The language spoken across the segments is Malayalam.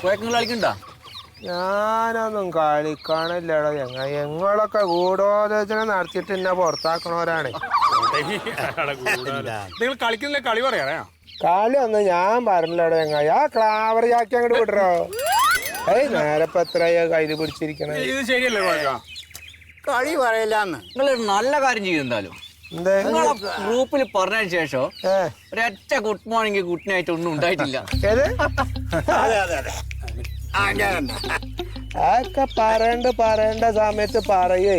പോയക്കങ്ങൾ കളിക്കണ്ട? ഞാനൊന്നും കളിക്കാണില്ലടോ. ഞങ്ങ ഞങ്ങളൊക്കെ ഗൂഢോലോചന നടത്തിയിട്ട് എന്നെ പുറത്താക്കണവരാണ്. നിങ്ങൾ കളിക്കുന്നില്ല? കളി പറയാ കളി ഒന്നും ഞാൻ പറഞ്ഞില്ലടോ ഞങ്ങ. ആ ക്ലാവറിയാക്കി അങ്ങോട്ട് വിടറോ. ഏയ് നേരപ്പ എത്രയാ കയ്യിൽ പിടിച്ചിരിക്കണേ? ഇത് ശരിയല്ലേ കോയക്ക കളി പറയില്ലാന്ന് നിങ്ങൾ നല്ല കാര്യം ചെയ്യും എന്തായാലും. എന്തേ നിങ്ങളെ ഗ്രൂപ്പിൽ പറഞ്ഞ ശേഷം ഒരൊറ്റ ഗുഡ് മോർണിംഗ് ഗുഡ് നൈറ്റ് ഒന്നും ഉണ്ടായിട്ടില്ല. അതൊക്കെ പറയണ്ട പറയേണ്ട സമയത്ത് പറയേ.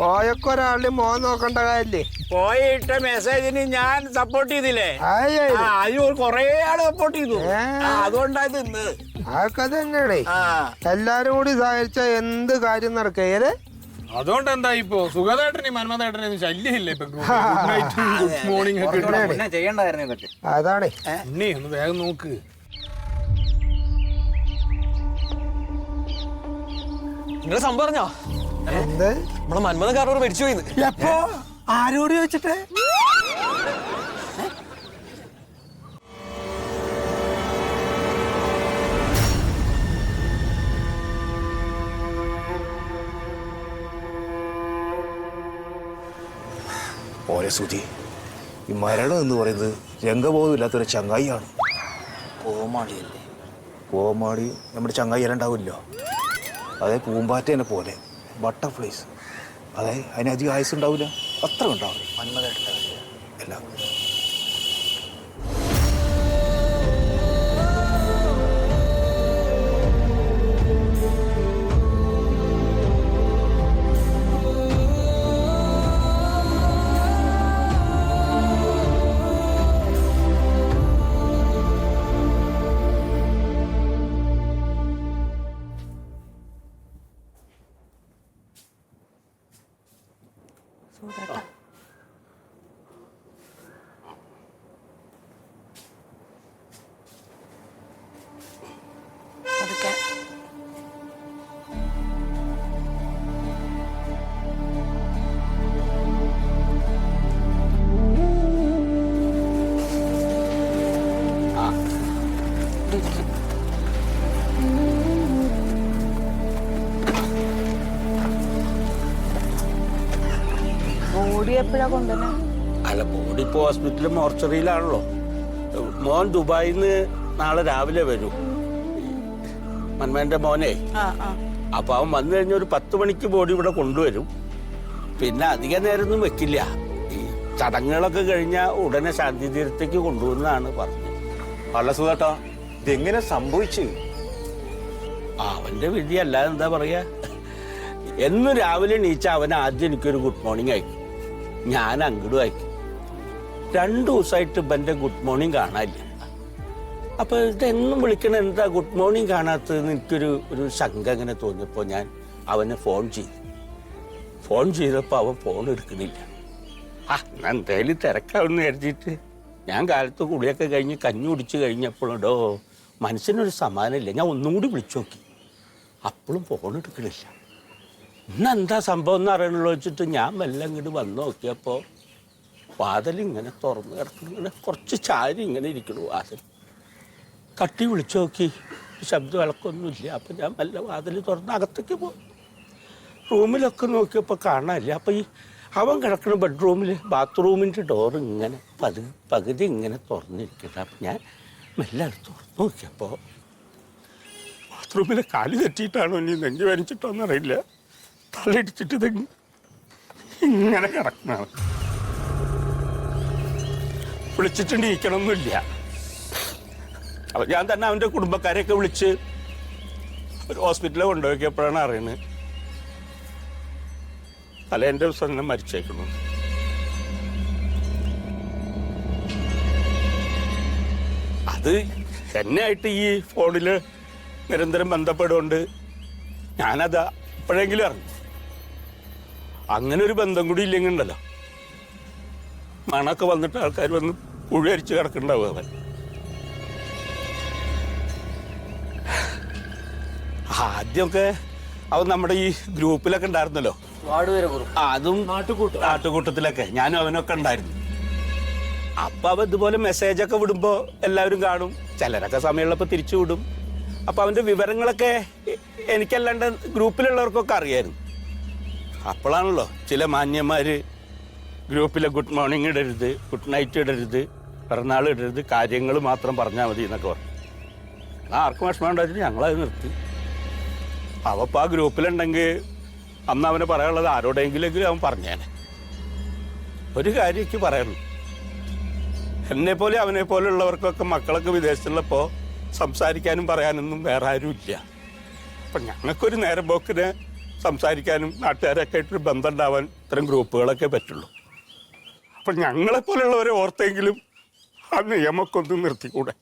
കോയക്കൊരാളുടെ മോൻ നോക്കണ്ട കാര്യല്ലേ? പോയിട്ട മെസ്സേജിന് ഞാൻ സപ്പോർട്ട് ചെയ്തില്ലേ? ആയേ ആ, അതിന് കൊറേ ആൾ സപ്പോർട്ട് ചെയ്തു. അതുകൊണ്ടായത് ഇന്ന്. അതൊക്കെ തന്നെയാണേ എല്ലാരും കൂടി സഹായിച്ച എന്ത് കാര്യം നടക്കേ? അതുകൊണ്ട് എന്താ ഇപ്പോ സുഖതേട്ടനെ മന്മതേട്ടനെ ശല്യമില്ല ഇപ്പൊ. ഗുഡ് നൈറ്റ് ഗുഡ് മോർണിംഗ് ഒക്കെ ഇട്ട്. പിന്നെ ചെയ്യണ്ടായിരുന്നു ഇതൊക്കെ. അതാണേ. ഉണ്ണി ഒന്ന് വേഗം നോക്ക്. നിങ്ങൾ സംഭവം പറഞ്ഞോ എന്ത്? നമ്മളെ മന്മഥക്കാരോട് മരിച്ചു പോയിന്ന് എപ്പോ? ആരോട് ചോദിച്ചിട്ട്? ഓരെ സുധി ഈ മരണം എന്ന് പറയുന്നത് രംഗബോധമില്ലാത്തൊരു ചങ്ങായിയാണ്. കോമാളിയല്ലേ പോമാടി നമ്മുടെ ചങ്ങായി ഉണ്ടാവില്ലോ. അതെ പൂമ്പാറ്റേനെ പോലെ. ബട്ടർഫ്ലൈസ് അതെ അതിനധികം ആയുസ് ഉണ്ടാവില്ല. അത്ര ഉണ്ടാവില്ല. എല്ലാം ബോഡി എപ്പോഴാ കൊണ്ടുവന്നെ അല്ല ബോഡി ഇപ്പോൾ ഹോസ്പിറ്റലിൽ മോർച്ചറിയിലാണല്ലോ മോൻ ദുബായിൽ നിന്ന് നാളെ രാവിലെ വരും. മന്മേന്റെ മോനെ. ആ ആ. അപ്പൊ അവൻ വന്നു കഴിഞ്ഞ ഒരു പത്ത് മണിക്ക് ബോഡി ഇവിടെ കൊണ്ടുവരും. പിന്നെ അധിക നേരമൊന്നും വെക്കില്ല. ഈ ചടങ്ങുകളൊക്കെ കഴിഞ്ഞാൽ ഉടനെ ശാന്തി തീരത്തേക്ക് കൊണ്ടുവന്നാണ് പറഞ്ഞത്. അല്ല സുധാട്ടാ ഇതെങ്ങനെ സംഭവിച്ചു? അവന്റെ വിധി അല്ലാതെ എന്താ പറയാ? എന്നും രാവിലെ എണീച്ച അവൻ ആദ്യം എനിക്കൊരു ഗുഡ് മോർണിംഗ് അയക്കും ഞാൻ അങ്ങോട്ട് വായിക്കും രണ്ടു ദിവസമായിട്ട് ഇവന്റെ ഗുഡ് മോർണിംഗ് കാണാനില്ല. അപ്പൊ ഇതെന്നും വിളിക്കണ എന്താ ഗുഡ് മോർണിംഗ് കാണാത്തതെന്ന് എനിക്കൊരു ഒരു ശങ്ക അങ്ങനെ തോന്നിയപ്പോൾ ഞാൻ അവനെ ഫോൺ ചെയ്തു. ഫോൺ ചെയ്തപ്പോൾ അവൻ ഫോൺ എടുക്കുന്നില്ല. ആ ഞാൻ എന്തായാലും തിരക്കാവെന്ന് കരുതിയിട്ട് ഞാൻ കാലത്ത് കുളിയൊക്കെ കഴിഞ്ഞ് കഞ്ഞി കുടിച്ച് കഴിഞ്ഞപ്പോഴോ മനസ്സിനൊരു സമാനമില്ല ഞാൻ ഒന്നും കൂടി വിളിച്ചു നോക്കി. അപ്പോഴും ഫോൺ എടുക്കണില്ല. ഇന്നെന്താ സംഭവം എന്ന് അറിയണല്ലോ വെച്ചിട്ട് ഞാൻ മെല്ലെ ഇങ്ങോട്ട് വന്ന് നോക്കിയപ്പോൾ വാതിൽ ഇങ്ങനെ തുറന്ന് കിടക്കുന്നു. ഇങ്ങനെ കുറച്ച് ചാരി ഇങ്ങനെ ഇരിക്കണു വാതിൽ. കട്ടി വിളിച്ചു നോക്കി. ശബ്ദം വിളക്കൊന്നുമില്ല. അപ്പം ഞാൻ മെല്ലെ വാതിൽ തുറന്ന് അകത്തേക്ക് പോകും റൂമിലൊക്കെ നോക്കിയപ്പോൾ കാണാനില്ല. അപ്പം ഈ അവൻ കിടക്കുന്ന ബെഡ്റൂമിൽ ബാത്റൂമിന്റെ ഡോർ ഇങ്ങനെ പതു പകുതി ഇങ്ങനെ തുറന്നിരിക്കുന്നത് അപ്പം ഞാൻ മെല്ലെ തുറന്ന് നോക്കിയപ്പോൾ ബാത്റൂമിൽ കാൽ തെറ്റിയിട്ടാണോ ഇനി നെഞ്ച് വരച്ചിട്ടോന്ന് അറിയില്ല. തലയിടിച്ചിട്ട് ഇത് ഇങ്ങനെ കിടക്കുന്നതാണ് വിളിച്ചിട്ടുണ്ട് ഇരിക്കണമൊന്നുമില്ല അപ്പൊ ഞാൻ തന്നെ അവന്റെ കുടുംബക്കാരെയൊക്കെ വിളിച്ച് ഒരു ഹോസ്പിറ്റലിൽ കൊണ്ടുപോയിക്കപ്പോഴാണ് അറിയുന്നത്. തലേന്റെ തന്നെ മരിച്ചേക്കുന്നു അത് എന്നെ ആയിട്ട് ഈ ഫോണിൽ നിരന്തരം ബന്ധപ്പെടുകൊണ്ട് ഞാനത് എപ്പോഴെങ്കിലും അറിഞ്ഞു. അങ്ങനെ ഒരു ബന്ധം കൂടി ഇല്ലെങ്കിൽ ഉണ്ടല്ലോ മണമൊക്കെ വന്നിട്ട് ആൾക്കാർ വന്ന് കുഴിയരിച്ച് കിടക്കുന്നുണ്ടാവും അവൻ. ആദ്യമൊക്കെ അവൻ നമ്മുടെ ഈ ഗ്രൂപ്പിലൊക്കെ ഉണ്ടായിരുന്നല്ലോ. അതും ആട്ടുകൂട്ടത്തിലൊക്കെ നാട്ടുകൂട്ടത്തിലൊക്കെ. ഞാനും അവനൊക്കെ ഉണ്ടായിരുന്നു. അപ്പൊ അവ ഇതുപോലെ മെസ്സേജ് ഒക്കെ വിടുമ്പോ എല്ലാവരും കാണും. ചിലരൊക്കെ സമയമുള്ളപ്പോ തിരിച്ചു വിടും. അപ്പൊ അവന്റെ വിവരങ്ങളൊക്കെ എനിക്കല്ലാണ്ട് ഗ്രൂപ്പിലുള്ളവർക്കൊക്കെ അറിയായിരുന്നു. അപ്പോഴാണല്ലോ ചില മാന്യന്മാർ ഗ്രൂപ്പിലെ ഗുഡ് മോർണിംഗ് ഇടരുത് ഗുഡ് നൈറ്റ് ഇടരുത് പിറന്നാൾ ഇടരുത് കാര്യങ്ങൾ മാത്രം പറഞ്ഞാൽ മതി എന്നൊക്കെ പറഞ്ഞു. ആർക്കും വിഷമം ഉണ്ടായിട്ട് ഞങ്ങളത് നിർത്തി. അവപ്പോൾ ആ ഗ്രൂപ്പിലുണ്ടെങ്കിൽ അന്ന് അവനെ പറയാനുള്ളത് ആരോടെങ്കിലെങ്കിലും അവൻ പറഞ്ഞേനെ. ഒരു കാര്യം എനിക്ക് പറയുള്ളൂ എന്നെ പോലെ അവനെ പോലെയുള്ളവർക്കൊക്കെ മക്കളൊക്കെ വിദേശത്തുള്ളപ്പോൾ സംസാരിക്കാനും പറയാനൊന്നും വേറെ ആരും ഇല്ല അപ്പം ഞങ്ങൾക്കൊരു നേരം പോക്കിന് സംസാരിക്കാനും നാട്ടുകാരൊക്കെ ആയിട്ടൊരു ബന്ധം ഉണ്ടാവാൻ ഇത്തരം ഗ്രൂപ്പുകളൊക്കെ പറ്റുള്ളൂ. അപ്പം ഞങ്ങളെപ്പോലുള്ളവരെ ഓർത്തെങ്കിലും ആ നിയമക്കൊന്നും നിർത്തിക്കൂടെ?